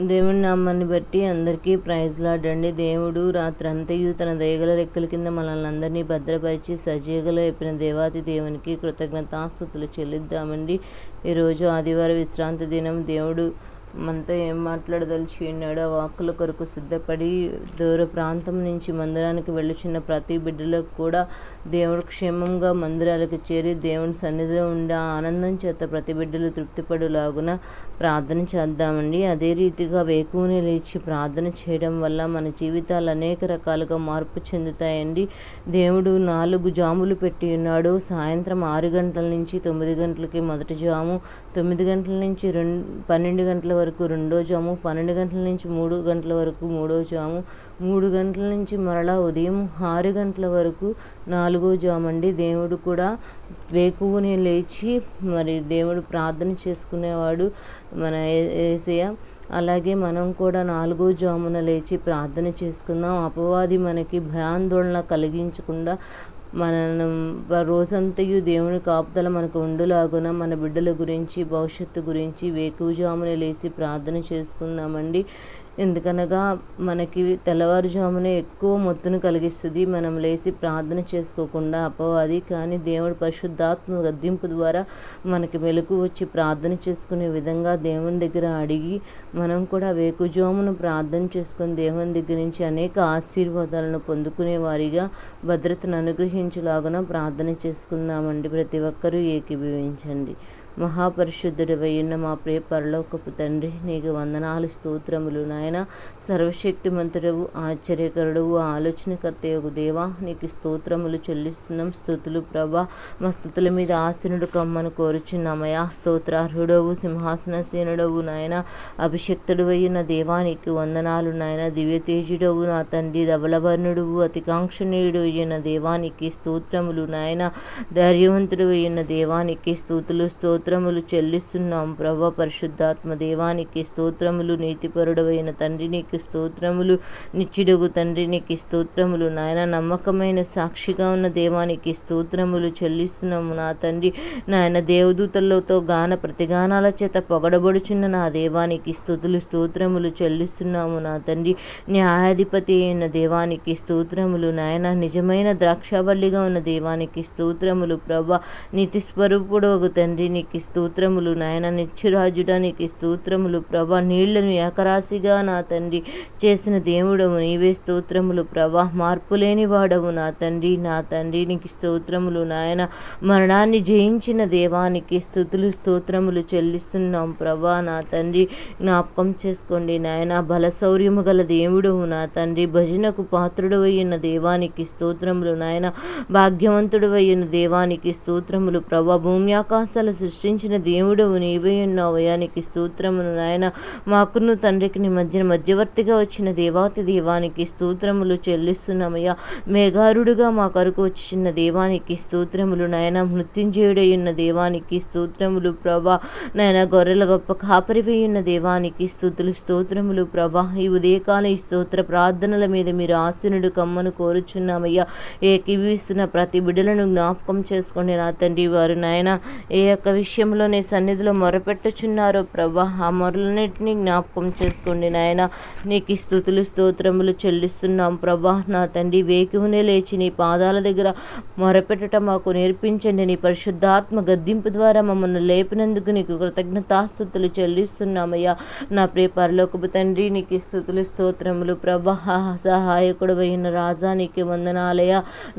దేవుని నామాన్ని బట్టి అందరికీ ప్రైజ్ లాడండి దేవుడు రాత్రంతయు తన దయగల రెక్కల కింద మనల్ని అందరినీ భద్రపరిచి సజీవగల చెప్పిన దేవాది దేవునికి కృతజ్ఞతాస్తుతులు చెల్లిద్దామండి. ఈరోజు ఆదివారం విశ్రాంతి దినం. దేవుడు మనతో ఏం మాట్లాడదలిచి ఉన్నాడో వాక్కుల కొరకు సిద్ధపడి దూర ప్రాంతం నుంచి మందిరానికి వెళ్ళుచున్న ప్రతి బిడ్డలకు కూడా దేవుడు క్షేమంగా మందిరాలకు చేరి దేవుని సన్నిధిలో ఉండే ఆనందం చేత ప్రతి బిడ్డలు తృప్తిపడులాగున ప్రార్థన చేద్దామండి. అదే రీతిగా వేకువని లేచి ప్రార్థన చేయడం వల్ల మన జీవితాలు అనేక రకాలుగా మార్పు చెందుతాయండి. దేవుడు నాలుగు జాములు పెట్టి ఉన్నాడు. సాయంత్రం ఆరు గంటల నుంచి తొమ్మిది గంటలకి మొదటి జాము తొమ్మిది గంటల నుంచి రెండు పన్నెండు గంటల వరకు రెండో జాము పన్నెండు గంటల నుంచి మూడు గంటల వరకు మూడో జాము మూడు గంటల నుంచి మరలా ఉదయం ఆరు గంటల వరకు నాలుగో జాము అండి దేవుడు కూడా వేకువని లేచి మరి దేవుడు ప్రార్థన చేసుకునేవాడు మన ఏసయ్య. అలాగే మనం కూడా నాలుగో జామున లేచి ప్రార్థన చేసుకుందాం. అపవాది మనకి భయాందోళన కలిగించకుండా మనం రోజంతయు దేవుని కాపుదల మనకు ఉండులాగున మన బిడ్డల గురించి భవిష్యత్తు గురించి వేకువజామున లేచి ప్రార్థన చేసుకుందామండి. ఎందుకనగా మనకి తెల్లవారుజామునే ఎక్కువ మొత్తును కలిగిస్తుంది. మనం లేచి ప్రార్థన చేసుకోకుండా అపవాది కానీ దేవుడు పరిశుద్ధాత్మ గద్దింపు ద్వారా మనకి మెలకు వచ్చి ప్రార్థన చేసుకునే విధంగా దేవుని దగ్గర అడిగి మనం కూడా వేకుజామును ప్రార్థన చేసుకుని దేవుని దగ్గర నుంచి అనేక ఆశీర్వాదాలను పొందుకునే వారిగా భద్రతను అనుగ్రహించలాగున ప్రార్థన చేసుకుందామండి. ప్రతి ఒక్కరూ ఏకీభవించండి. మహాపరిశుద్ధుడు ఉన్న మా ప్రియ పరలోకపు తండ్రి నీకు వందనాలు స్తోత్రములు నాయన. సర్వశక్తిమంతుడవు ఆశ్చర్యకరుడవు ఆలోచనకర్త యొక్క దేవా నీకు స్తోత్రములు చెల్లిస్తున్నాం. స్థుతులు ప్రభా మా స్థుతుల మీద ఆసనుడు కమ్మను కోరుచున్నామయా స్తోత్రార్హుడవు సింహాసనసేనుడవు నాయన. అభిషక్తుడు అయిన దేవానికి వందనాలు నాయన. దివ్యతేజుడవు నా తండ్రి ధవలవర్ణుడువు అతికాంక్షణీయుడు అయిన దేవానికి స్తోత్రములు నాయన. ధైర్యవంతుడు అయిన దేవానికి స్తోతులు స్తోత్రములు చెల్లిస్తున్నాం ప్రభ. పరిశుద్ధాత్మ దేవానికి స్తోత్రములు నీతిపరుడవైన తండ్రి నీకు స్తోత్రములు నిచ్చిడుగు తండ్రి నీకు స్తోత్రములు నాయన నమ్మకమైన సాక్షిగా ఉన్న దేవానికి స్తోత్రములు చెల్లిస్తున్నాము నా తండ్రి. నాయన దేవదూతలతో గాన ప్రతిగానాల చేత పొగడబడుచున్న నా దేవానికి స్థుతులు స్తోత్రములు చెల్లిస్తున్నాము నా తండ్రి. న్యాయాధిపతి అయిన దేవానికి స్తోత్రములు నాయన నిజమైన ద్రాక్షావల్లిగా ఉన్న దేవానికి స్తోత్రములు ప్రభ. నీతి స్వరూపుడు తండ్రి నీకు స్తోత్రములు నాయన. నిత్యురాజుడా నీకు స్తోత్రములు. ప్రభ నీళ్ళను ఏకరాశిగా నా తండ్రి చేసిన దేవుడము నీవే స్తోత్రములు. ప్రభా మార్పు లేని వాడవు నా తండ్రి. నా తండ్రి నీకు స్తోత్రములు నాయన. మరణాన్ని జయించిన దేవానికి స్థుతులు స్తోత్రములు చెల్లిస్తున్నాం. ప్రభా నా తండ్రి జ్ఞాపకం చేసుకోండి నాయన. బలశౌర్యము గల దేవుడవు నా తండ్రి. భజనకు పాత్రుడు అయిన దేవానికి స్తోత్రములు నాయన. భాగ్యవంతుడు అయిన దేవానికి స్తోత్రములు. ప్రభా భూమి ఆకాశాలు సృష్టించిన దేవుడవు నీవే ఉన్నావయానికి స్తోత్రములు నాయన. మాకును తండ్రికి మధ్యన మధ్యవర్తిగా వచ్చిన దేవాతి దేవానికి స్తోత్రములు చెల్లిస్తున్నామయ్యా. మేఘారుడుగా మా కరుకు వచ్చిన దేవానికి స్తోత్రములు నాయన. మృత్యుంజయుడయ్యున్న దేవానికి స్తోత్రములు ప్రభా. నాయన గొర్రెల గొప్ప కాపరివేయున్న దేవానికి స్థుతులు స్తోత్రములు ప్రభా. ఈ ఉదయకాల ఈ స్తోత్ర ప్రార్థనల మీద మీరు ఆశనుడు కమ్మను కోరుచున్నామయ్యా. ఏకీవిస్తున్న ప్రతి బిడ్డలను జ్ఞాపకం చేసుకోండి నా తండ్రి వారు నాయన ఏ యొక్క విషయంలో నీ సన్నిధిలో మొరపెట్టుచున్నారో. ప్రభా ఆ మొరలన్నింటినీ జ్ఞాపకం చేసుకోండి నాయన. నీకు స్థుతులు స్తోత్రములు చెల్లిస్తున్నాం. ప్రభా నా తండ్రి వేకునే లేచి నీ పాదాల దగ్గర మొరపెట్టడం మాకు నేర్పించండి. నీ పరిశుద్ధాత్మ గద్దింపు ద్వారా మమ్మల్ని లేపినందుకు నీకు కృతజ్ఞతాస్థుతులు చెల్లిస్తున్నామయ్యా. నా ప్రియ పరలోకపు తండ్రి నీకు స్థుతులు స్తోత్రములు ప్రభా సహాయకుడు అయిన రాజా నీకు వందనాలయ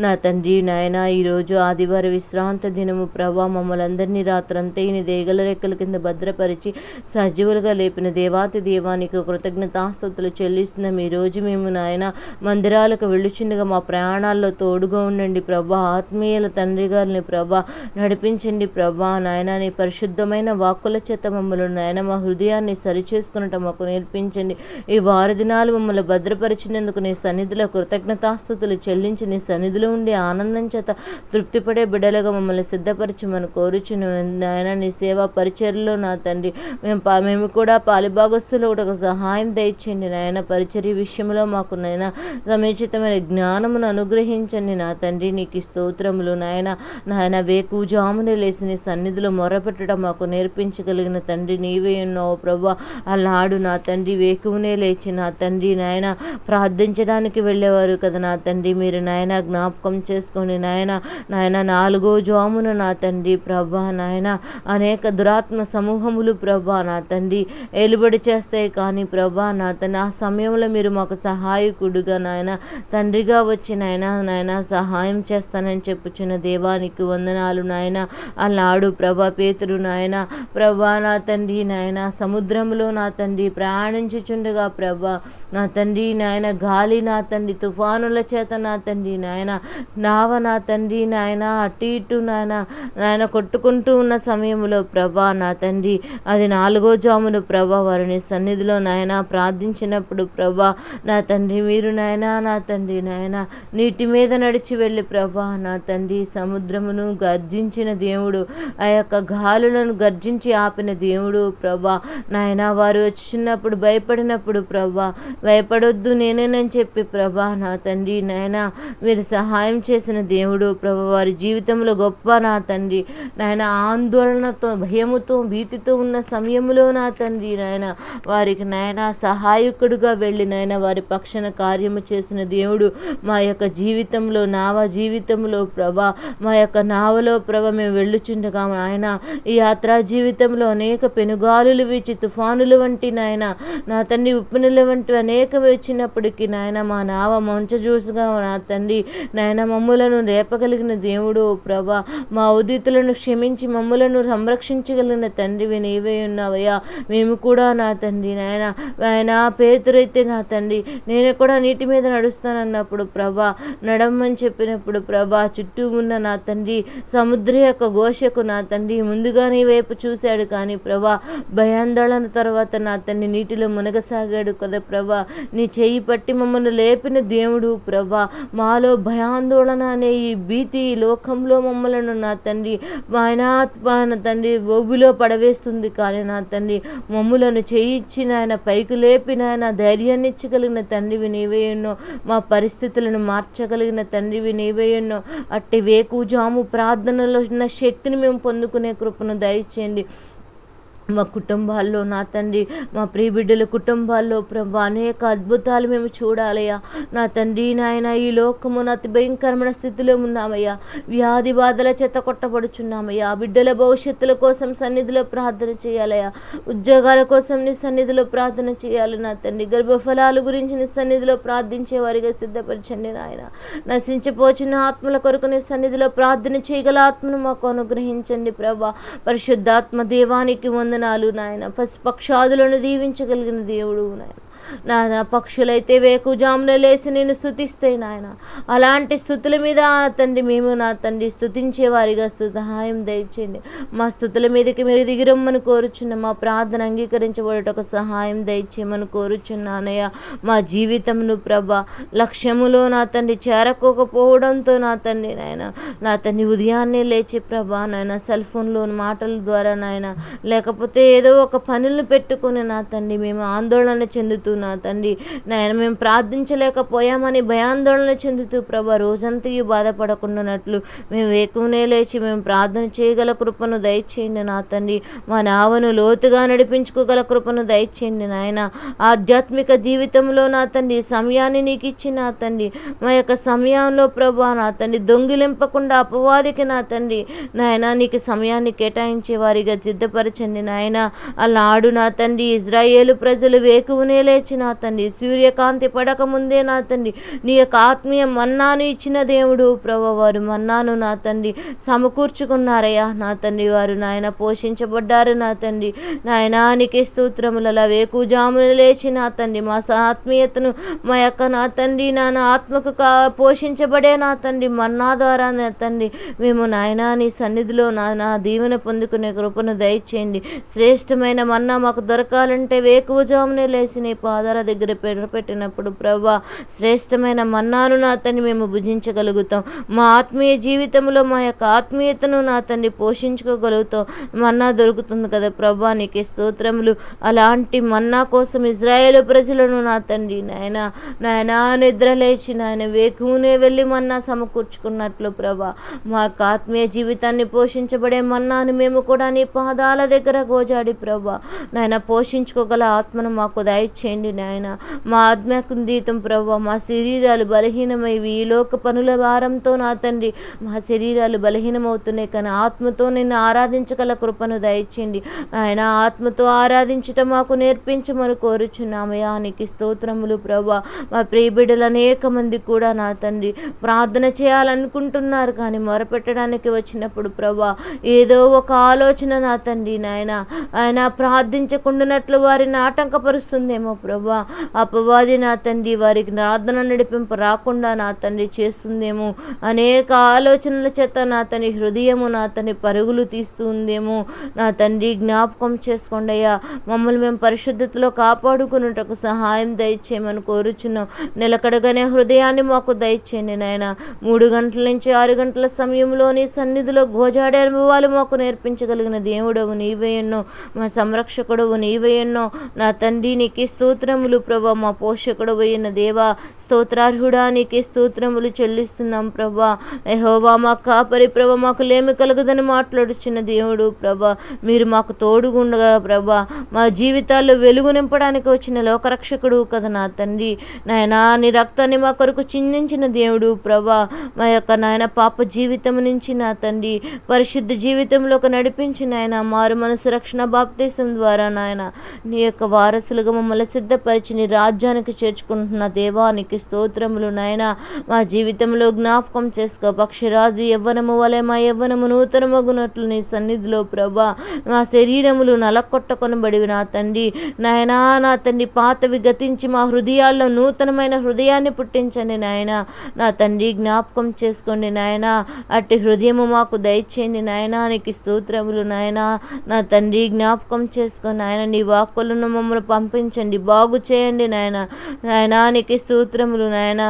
నా తండ్రి నాయన ఈరోజు ఆదివారం విశ్రాంత దినము ప్రభా మమ్మల్ని అందరినీ రాత్రి ఈ దేగల రెక్కల కింద భద్రపరిచి సజీవులుగా లేపిన దేవాతి దేవానికి కృతజ్ఞతాస్తుతులు చెల్లిస్తున్నాం ఈరోజు మేము నాయన మందిరాలకు వెళ్ళుచుండగా మా ప్రయాణాల్లో తోడుగా ఉండండి ప్రభా. ఆత్మీయుల తండ్రి గారిని ప్రభా నడిపించండి ప్రభా. నాయన నీ పరిశుద్ధమైన వాక్కుల చేత మమ్మల్ని నాయన మా హృదయాన్ని సరిచేసుకున్నట్టు మాకు నేర్పించండి. ఈ వారి దినాలు మమ్మల్ని భద్రపరిచినందుకు నీ సన్నిధిలో కృతజ్ఞతాస్థుతులు చెల్లించి నీ సన్నిధిలో ఉండే ఆనందం చేత తృప్తిపడే బిడ్డలుగా మమ్మల్ని సిద్ధపరిచి మనం కోరుచున్న. నాయన నీ సేవా పరిచర్లో నా తండ్రి. మేము పా మేము కూడా పాలిభాగస్తులు ఒక సహాయం దయచండి నాయన. పరిచర్య విషయంలో మాకు నాయన సముచితమైన జ్ఞానమును అనుగ్రహించండి నా తండ్రి. నీకు స్తోత్రములు నాయన. నాయన వేకుజామునే లేసి నీ సన్నిధిలో మొరపెట్టడం మాకు నేర్పించగలిగిన తండ్రి. నీవే ఉన్నావు ప్రభా. అలాడు నా తండ్రి. వేకువునే లేచి నా తండ్రి నాయన. ప్రార్థించడానికి వెళ్ళేవారు కదా నా తండ్రి. మీరు నాయన జ్ఞాపకం చేసుకొని నాయన నాయన నాలుగో జామున నా తండ్రి ప్రభా నాయన. అనేక దురాత్మ సమూహములు ప్రభా నా తండ్రి. ఏలుబడి చేస్తాయి కానీ ప్రభా నా తండ్రి ఆ సమయంలో మీరు మాకు సహాయకుడుగా నాయన తండ్రిగా వచ్చి నాయన నాయన సహాయం చేస్తానని చెప్పుచున్న దేవానికి వందనాలు నాయన. అల్లాడు ప్రభా పేతురు నాయన. ప్రభా నా తండ్రి నాయన సముద్రంలో నా తండ్రి ప్రయాణించుచుండగా ప్రభా నా తండ్రి నాయన గాలి నా తండ్రి తుఫానుల చేత నా తండ్రి నాయన నావ నా తండ్రి నాయన అటు ఇటు నాయన నాయన కొట్టుకుంటూ ఉన్న సమయంలో ప్రభా నా తండ్రి అది నాలుగో జామును ప్రభా వారిని సన్నిధిలో నాయన ప్రార్థించినప్పుడు ప్రభా నా తండ్రి మీరు నాయన నా తండ్రి నాయన నీటి మీద నడిచి వెళ్ళి ప్రభా నా తండ్రి సముద్రమును గర్జించిన దేవుడు ఆ యొక్క గాలులను గర్జించి ఆపిన దేవుడు ప్రభా నాయన వారు వచ్చినప్పుడు భయపడినప్పుడు ప్రభా భయపడొద్దు నేనేనని చెప్పి ప్రభా నా తండ్రి నాయన మీరు సహాయం చేసిన దేవుడు ప్రభా వారి జీవితంలో గొప్ప నా తండ్రి నాయన ఆందోళనతో భయముతో భీతితో ఉన్న సమయంలో నా తండ్రి నాయన వారికి నాయన సహాయకుడుగా వెళ్ళి నాయన వారి పక్షన కార్యము చేసిన దేవుడు మా యొక్క జీవితంలో నావ జీవితంలో ప్రభా మా యొక్క నావలో ప్రభ మేము వెళ్ళుచుండగా నాయన ఈ యాత్రా జీవితంలో అనేక పెనుగాలులు వీచి తుఫానులు వంటి నాయన నా తండ్రి ఉప్పెనుల వంటి అనేక వచ్చినప్పటికీ నాయన మా నావ మంచ చూసుగా నా తండ్రి నాయన మమ్ములను రేపగలిగిన దేవుడు ప్రభా మా ఉదితులను క్షమించి మమ్ములను సంరక్షించగలిగిన తండ్రివి నీవే ఉన్నావయ్యా. మేము కూడా నా తండ్రి నాయన. ఆయన పేతురైతే నా తండ్రి. నేను కూడా నీటి మీద నడుస్తానన్నప్పుడు ప్రభా నడమ్మని చెప్పినప్పుడు ప్రభా చుట్టూ ఉన్న నా తండ్రి సముద్ర యొక్క ఘోషకు నా తండ్రి ముందుగా నీ వైపు చూశాడు కానీ ప్రభా భయాందోళన తర్వాత నా తండ్రి నీటిలో మునగసాగాడు కదా ప్రభా. నీ చేయి పట్టి మమ్మల్ని లేపిన దేవుడు ప్రభా మాలో భయాందోళన అనే ఈ భీతి ఈ లోకంలో మమ్మలను నా తండ్రి ఆయన ఆత్మ నా తండ్రి ఒబిలో పడవేస్తుంది కానీ నా తండ్రి మమ్ములను చేయించి నాయన పైకి లేపి నాయన ధైర్యాన్ని ఇచ్చగలిగిన తండ్రివి నీవే ఎన్నో. మా పరిస్థితులను మార్చగలిగిన తండ్రివి నీవే ఎన్నో. అట్టి వేకు జాము ప్రార్థనలో ఉన్న శక్తిని మేము పొందుకునే కృపను దయచేయండి. మా కుటుంబాల్లో నా తండ్రి మా ప్రియ బిడ్డల కుటుంబాల్లో ప్రభా అనేక అద్భుతాలు మేము చూడాలయ్యా. నా తండ్రి నాయన ఈ లోకము అతి భయంకరమైన స్థితిలో ఉన్నామయ్యా. వ్యాధి బాధల చేత కొట్టబడుచున్నామయ్యా. బిడ్డల భవిష్యత్తుల కోసం సన్నిధిలో ప్రార్థన చేయాలయ్యా. ఉద్యోగాల కోసం నీ సన్నిధిలో ప్రార్థన చేయాలి నా తండ్రి. గర్భఫలాల గురించి నీ సన్నిధిలో ప్రార్థించే వారిగా సిద్ధపరచండి నాయన. నశించిపోచిన ఆత్మల కొరకు నీ సన్నిధిలో ప్రార్థన చేయగల ఆత్మను మాకు అనుగ్రహించండి ప్రభా. పరిశుద్ధాత్మ దేవానికి వందనాలు నాయన. పశుపక్షాదులను దీవించగలిగిన దేవుడు నాయన. నా పక్షులైతే వేకుజామున లేసి నేను స్థుతిస్తాయి నాయన. అలాంటి స్థుతుల మీద తండ్రి మేము నా తండ్రి స్థుతించే వారిగా సహాయం దయచేయండి. మా స్థుతుల మీదకి మీరు దిగిరమ్మని కోరుచున్న. మా ప్రార్థన అంగీకరించబడటకు సహాయం దయచేయమని కోరుచున్నానయ్య. మా జీవితంను ప్రభ లక్ష్యములో నా తండ్రి చేరకోకపోవడంతో నా తండ్రి నాయన నా తండ్రి ఉదయాన్నే లేచి ప్రభా నాయన సెల్ ఫోన్లో మాటల ద్వారా నాయన లేకపోతే ఏదో ఒక పనులు పెట్టుకుని నా తండ్రి మేము ఆందోళన చెందుతున్నాం నా తండ్రి. నాయన మేము ప్రార్థించలేకపోయామని భయాందోళన చెందుతూ ప్రభా రోజంతయు బాధపడకుండానట్లు మేము వేకునే లేచి మేము ప్రార్థన చేయగల కృపను దయచేయండి నా తండ్రి. మా నావను లోతుగా నడిపించుకోగల కృపను దయచేయండి నాయన. ఆధ్యాత్మిక జీవితంలో నా తండ్రి సమయాన్ని నీకు ఇచ్చి నా తండ్రి. మా యొక్క సమయంలో ప్రభా నా తండ్రి దొంగిలింపకుండా అపవాదికి నా తండ్రి. నాయన నీకు సమయాన్ని కేటాయించే వారిగా సిద్ధపరచండి నాయన. అలాడు నా తండ్రి ఇజ్రాయేలు ప్రజలు వేకువనే లేచి నా తండ్రి. సూర్యకాంతి పడకముందే నా తండ్రి. నీ యొక్క ఆత్మీయ మన్నాను ఇచ్చిన దేవుడు ప్రభు వారు మన్నాను నా తండ్రి. సమకూర్చుకున్నారయ్యా నా తండ్రి వారు. నాయన పోషించబడ్డారు నా తండ్రి. నాయనానికి స్తోత్రములలో వేకుజాములు లేచి నా తండ్రి. మా స- ఆత్మీయతను మా యొక్క నా తండ్రి నా ఆత్మకు కా పోషించబడే నా తండ్రి. మన్నా ద్వారా నా తండ్రి. మేము నాయనా నీ సన్నిధిలో నా నా దీవెన పొందుకునే కృపను దయచేయండి. శ్రేష్టమైన మన్నా మాకు దొరకాలంటే వేకువజామునే లేచి నీ పాదాల దగ్గర పెట్టినప్పుడు ప్రభా శ్రేష్టమైన మన్నాను నా తండ్రి మేము భుజించగలుగుతాం. మా ఆత్మీయ జీవితంలో మా యొక్క ఆత్మీయతను నా తండ్రి పోషించుకోగలుగుతాం. మన్నా దొరుకుతుంది కదా ప్రభా నీకే స్తోత్రములు. అలాంటి మన్నా కోసం ఇజ్రాయేల్ ప్రజలను నా తండ్రి నాయన నాయన నిద్ర లేచి నాయన వేకునే వెళ్ళి మన్నా సమకూర్చుకున్నట్లు ప్రభా మా యొక్క ఆత్మీయ జీవితాన్ని పోషించబడే మన్నాను మేము కూడా నీ పాదాల దగ్గర గోజాడి ప్రభా నాయన పోషించుకోగల ఆత్మను మాకు దయచేయండి. నాయన. మా ఆత్మకు దీతం ప్రభా మా శరీరాలు బలహీనమైవి ఈ లోక పనుల భారంతో నా తండ్రి మా శరీరాలు బలహీనమవుతున్నాయి కానీ ఆత్మతో నిన్ను ఆరాధించగల కృపను దయచేయండి. ఆయన ఆత్మతో ఆరాధించటం మాకు నేర్పించమని కోరుచున్నామయ్యా నీకు స్తోత్రములు ప్రభా. మా ప్రియబిడ్డలు అనేక మంది కూడా నా తండ్రి ప్రార్థన చేయాలనుకుంటున్నారు కానీ మొరపెట్టడానికి వచ్చినప్పుడు ప్రభా ఏదో ఒక ఆలోచన నా తండ్రి నాయన. ఆయన ప్రార్థించకుండానట్లు వారిని ఆటంకపరుస్తుందేమో ప్రభు అపవాది నా తండ్రి వారికి ప్రార్థన నడిపింపు రాకుండా నా తండ్రి చేస్తుందేమో. అనేక ఆలోచనల చేత నా తండ్రి హృదయము నా తండ్రి పరుగులు తీస్తుందేమో నా తండ్రి జ్ఞాపకం చేసుకోండి అయ్యా. మమ్మల్ని మేము పరిశుద్ధతలో కాపాడుకున్నటకు సహాయం దయచేయమని కోరుచున్నాం. నిలకడగానే హృదయాన్ని మాకు దయచేయండి నాయన. మూడు గంటల నుంచి ఆరు గంటల సమయంలోని సన్నిధిలో గోజాడే అనుభవాలు మాకు నేర్పించగలిగిన దేవుడవు నీవే ఎన్నో. మా సంరక్షకుడవు నీవే ఎన్నో. నా తండ్రి నీకే స్తోత్రములు ప్రభా. మా పోషకుడు అయిన దేవా స్తోత్రార్హుడా నీకే స్తోత్రములు చెల్లిస్తున్నాం ప్రభా. యెహోవా మా కాపరి ప్రభ మాకు లేమి కలగదని మాట్లాడుచున్న దేవుడు ప్రభా. మీరు మాకు తోడుగుండగా ప్రభా. మా జీవితాల్లో వెలుగు నింపడానికి వచ్చిన లోకరక్షకుడు కదా నా తండ్రి. నాయనా నీ రక్తాన్ని మా కొరకు చిందించిన దేవుడు ప్రభా. మా యొక్క నాయన పాప జీవితం నుంచి నా తండ్రి. పరిశుద్ధ జీవితంలోకి నడిపించి ఆయన మారు మనసు రక్షణ బాప్తీసం ద్వారా నాయన నీ యొక్క వారసులుగా మమ్మల్ని సిద్ధపరిచి నీ రాజ్యానికి చేర్చుకుంటున్న దేవానికి స్తోత్రములు నాయన. మా జీవితంలో జ్ఞాపకం చేసుకో. పక్షిరాజు యవ్వనము వలె మా యవ్వనము నూతనమగునట్లు నీ సన్నిధిలో ప్రభా. మా శరీరములు నలకొట్టకొనబడివి నా తండ్రి. నాయనా నా తండ్రి పాతవి గతించి మా హృదయాల్లో నూతనమైన హృదయాన్ని పుట్టించండి నాయన. నా తండ్రి జ్ఞాపకం చేసుకోండి నాయన. అట్టి హృదయము మాకు దయచేయండి నాయనా. నీకు స్తోత్రములు నాయనా. నా తండ్రి జ్ఞాపకం చేసుకొని నాయన. నీ వాక్కులను మమ్మల్ని పంపించండి. బా బాగు చేయండి నాయన. నాయనా నీకు స్తోత్రములు నాయన.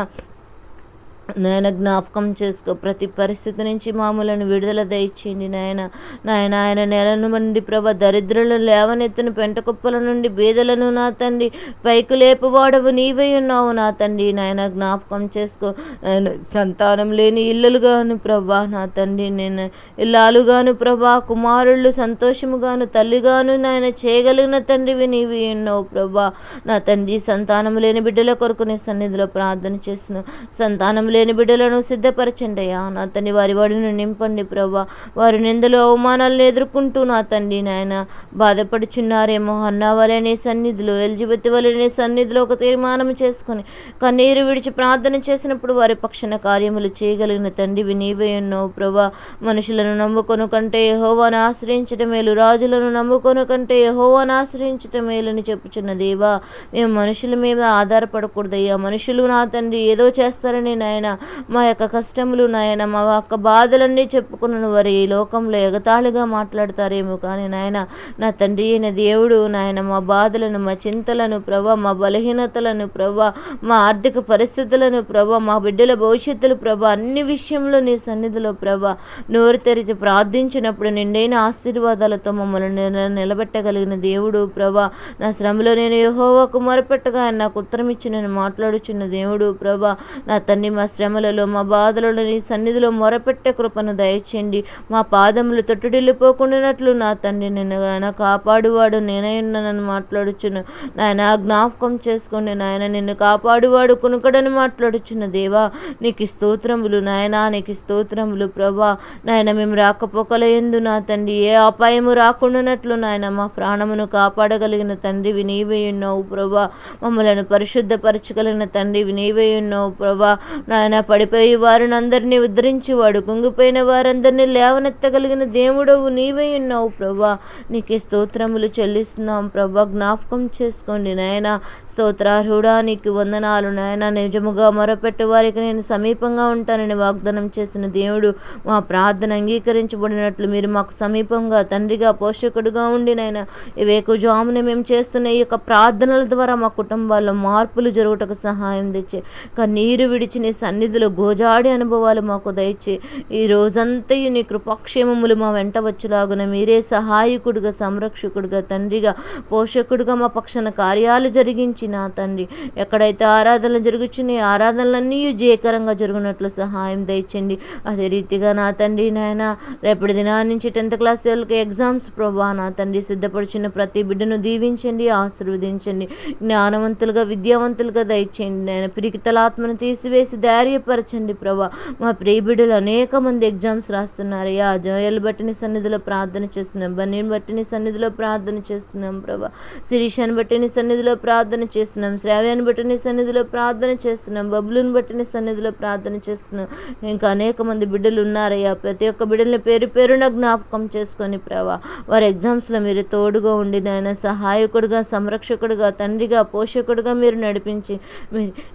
నాయన జ్ఞాపకం చేసుకో. ప్రతి పరిస్థితి నుంచి మామూలను విడుదల దయచేయండి నాయన. నాయన ఆయన నెలను నుండి ప్రభ దరిద్రులను లేవనెత్తిన పెంటకుప్పల నుండి బీదలను నా తండ్రి పైకి లేపువాడవు నీవై ఉన్నావు నా తండ్రి. నాయన జ్ఞాపకం చేసుకో. నాయన సంతానం లేని ఇల్లులుగాను ప్రభా నా తండ్రి నేను ఇల్లాలుగాను ప్రభా కుమారుళ్ళు సంతోషముగాను తల్లిగాను నాయన చేయగలిగిన తండ్రివి నీవి ఉన్నావు ప్రభా. నా తండ్రి సంతానం లేని బిడ్డల కొరకు నీ సన్నిధిలో ప్రార్థన చేస్తున్నావు సంతానం లేని బిడ్డలను సిద్ధపరచండి అయ్యా. నా తండ్రి వారి వాడిని నింపండి ప్రభా. వారి నిందలు అవమానాలను ఎదుర్కొంటూ నా తండ్రి నాయన బాధపడుచున్నారేమో అన్న వలె సన్నిధిలో ఎలిజబెత్ వలె సన్నిధిలో ఒక తీర్మానం చేసుకొని కన్నీరు విడిచి ప్రార్థన చేసినప్పుడు వారి పక్షన కార్యములు చేయగలిగిన తండ్రివి నీవే ఉన్నావు ప్రభా. మనుషులను నమ్ముకొను కంటే యహోవాను ఆశ్రయించటం మేలు. రాజులను నమ్ముకొను కంటే యహోవాను ఆశ్రయించటం మేలని చెప్పుచున్న దేవా మేము మనుషుల మీద ఆధారపడకూడదయ్యా. మనుషులు నా తండ్రి ఏదో చేస్తారని నాయన మా యొక్క కష్టములు నాయన మా యొక్క బాధలన్నీ చెప్పుకున్నాను వారు. ఈ లోకంలో ఎగతాళిగా మాట్లాడతారేమో కానీ నాయన నా తండ్రి అయిన దేవుడు నాయన మా బాధలను మా చింతలను ప్రభా మా బలహీనతలను ప్రభా మా ఆర్థిక పరిస్థితులను ప్రభా మా బిడ్డల భవిష్యత్తులు ప్రభా అన్ని విషయంలో నీ సన్నిధిలో ప్రభా నోరు తెరిచి ప్రార్థించినప్పుడు నిండైన ఆశీర్వాదాలతో మమ్మల్ని నిలబెట్టగలిగిన దేవుడు ప్రభా నా శ్రమలో నేను యహోవాకు మొరపెట్టగా నాకు ఉత్తరం ఇచ్చి నేను మాట్లాడుచున్న దేవుడు ప్రభా నా తండ్రి మా శ్రమలలో మా బాధలలో నీ సన్నిధిలో మొరపెట్టే కృపను దయచేయండి. మా పాదములు తొట్టుడిల్లిపోకుండానట్లు నా తండ్రి నేను ఆయన కాపాడువాడు నేనై ఉన్నానని మాట్లాడుచున్న నాయన జ్ఞాపకం చేసుకోండి నాయన నిన్ను కాపాడువాడు కునుకడని మాట్లాడుచున్న దేవా నీకు స్తోత్రములు నాయన నీకు స్తోత్రములు ప్రభా. నాయన మేము రాకపోకల ఎందు నా తండ్రి ఏ అపాయము రాకుండానట్లు నాయన మా ప్రాణమును కాపాడగలిగిన తండ్రివి నీవే ఉన్నావు ప్రభా. మమ్మలను పరిశుద్ధపరచగలిగిన తండ్రివి నీవే ఉన్నావు ప్రభా. నా ఆయన పడిపోయి వారిని అందరినీ ఉద్ధరించేవాడు. కుంగిపోయిన వారందరినీ లేవనెత్తగలిగిన దేవుడవు నీవే ఉన్నావు ప్రభా. నీకే స్తోత్రములు చెల్లిస్తున్నాం ప్రభా. జ్ఞాపకం చేసుకోండి నాయన. స్తోత్రార్హుడా నీకు వందనాలు నాయన. నిజముగా మొరపెట్టు వారికి నేను సమీపంగా ఉంటానని వాగ్దానం చేసిన దేవుడు మా ప్రార్థన అంగీకరించబడినట్లు మీరు మాకు సమీపంగా తండ్రిగా పోషకుడుగా ఉండి నాయన ఇవేకు జామున మేము చేస్తున్న ఈ యొక్క ప్రార్థనల ద్వారా మా కుటుంబాల్లో మార్పులు జరుగుటకు సహాయం తెచ్చే. కన్నీరు విడిచి నీ సన్నిధిలో గోజాడి అనుభవాలు మాకు దయచే ఈ రోజంతయు నీ కృపాక్షేమములు మా వెంట వచ్చులాగున మీరే సహాయకుడిగా సంరక్షకుడిగా తండ్రిగా పోషకుడిగా మా పక్షాన కార్యాలు జరిగించి నా తండ్రి. ఎక్కడైతే ఆరాధనలు జరుగుచున్నాయి ఆరాధనలన్నీ జయకరంగా జరుగునట్లు సహాయం దయచండి. అదే రీతిగా నా తండ్రి నాయన రేపటి దినాన్ని నుంచి టెన్త్ క్లాస్ వాళ్ళకి ఎగ్జామ్స్ ప్రభా నా తండ్రి సిద్ధపరిచిన ప్రతి బిడ్డను దీవించండి ఆశీర్వదించండి. జ్ఞానవంతులుగా విద్యావంతులుగా దయచేయండి. నాయన పిరికితలాత్మను తీసివేసి ధైర్యపరచండి ప్రభా. మా ప్రియ బిడ్డలు అనేక మంది ఎగ్జామ్స్ రాస్తున్నారు. యా జోయలు బట్టిని సన్నిధిలో ప్రార్థన చేస్తున్నాం. బన్నీని బట్టిని సన్నిధిలో ప్రార్థన చేస్తున్నాం ప్రభా. శిరీషాన్ని బట్టిని సన్నిధిలో ప్రార్థన చేస్తున్నాం. శ్రావ్యాన్ని బట్టిని సన్నిధిలో ప్రార్థన చేస్తున్నాం. బబులుని బట్టిని సన్నిధిలో ప్రార్థన చేస్తున్నాం. ఇంకా అనేక మంది బిడ్డలు ఉన్నారయ్యా. ప్రతి ఒక్క బిడ్డల్ని పేరు పేరున జ్ఞాపకం చేసుకొని ప్రభా వారి ఎగ్జామ్స్లో మీరు తోడుగా ఉండి నాయన సహాయకుడిగా సంరక్షకుడిగా తండ్రిగా పోషకుడిగా మీరు నడిపించి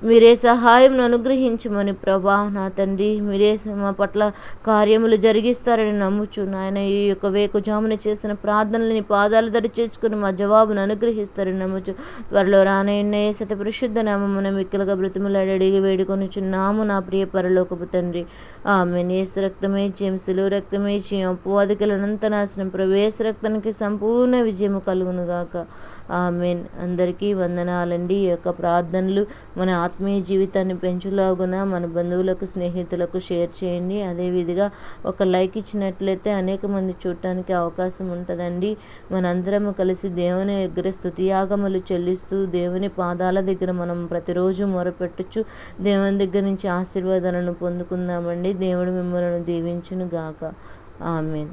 మీరే సహాయం అనుగ్రహించమని ప్రభా నా తండ్రి మీరే మా పట్ల కార్యములు జరిగిస్తారని నమ్ముచు నాయన ఈ యొక్క వేకుజామున చేసిన ప్రార్థనలని పాదాలు దరి చేసుకుని మా జవాబును అనుగ్రహిస్తారని నమ్ముచు త్వరలో రానయ్య సత పరిశుద్ధ నామమున మిక్కలుగా బ్రతిమలాడి అడిగి వేడుకొనుచున్నాము నా ప్రియ పరలోకపు తండ్రి. ఆమె నేస రక్తమే జెంసులు రక్తమే చేయం అపవాదికలనంత నాశనం ప్రవేశ రక్తానికి సంపూర్ణ విజయము కలుగునుగాక. ఆమెన్. అందరికీ వందనాలండి. ఈ యొక్క ప్రార్థనలు మన ఆత్మీయ జీవితాన్ని పెంచులాగున మన బంధువులకు స్నేహితులకు షేర్ చేయండి. అదేవిధంగా ఒక లైక్ ఇచ్చినట్లయితే అనేక మంది చూడటానికి అవకాశం ఉంటుందండి. మనందరము కలిసి దేవుని దగ్గర స్థుతియాగములు చెల్లిస్తూ దేవుని పాదాల దగ్గర మనం ప్రతిరోజు మొరపెట్టచ్చు దేవుని దగ్గర నుంచి ఆశీర్వాదాలను పొందుకుందామండి. దేవుడు మిమ్మల్ని దీవించును గాక ఆమెన్.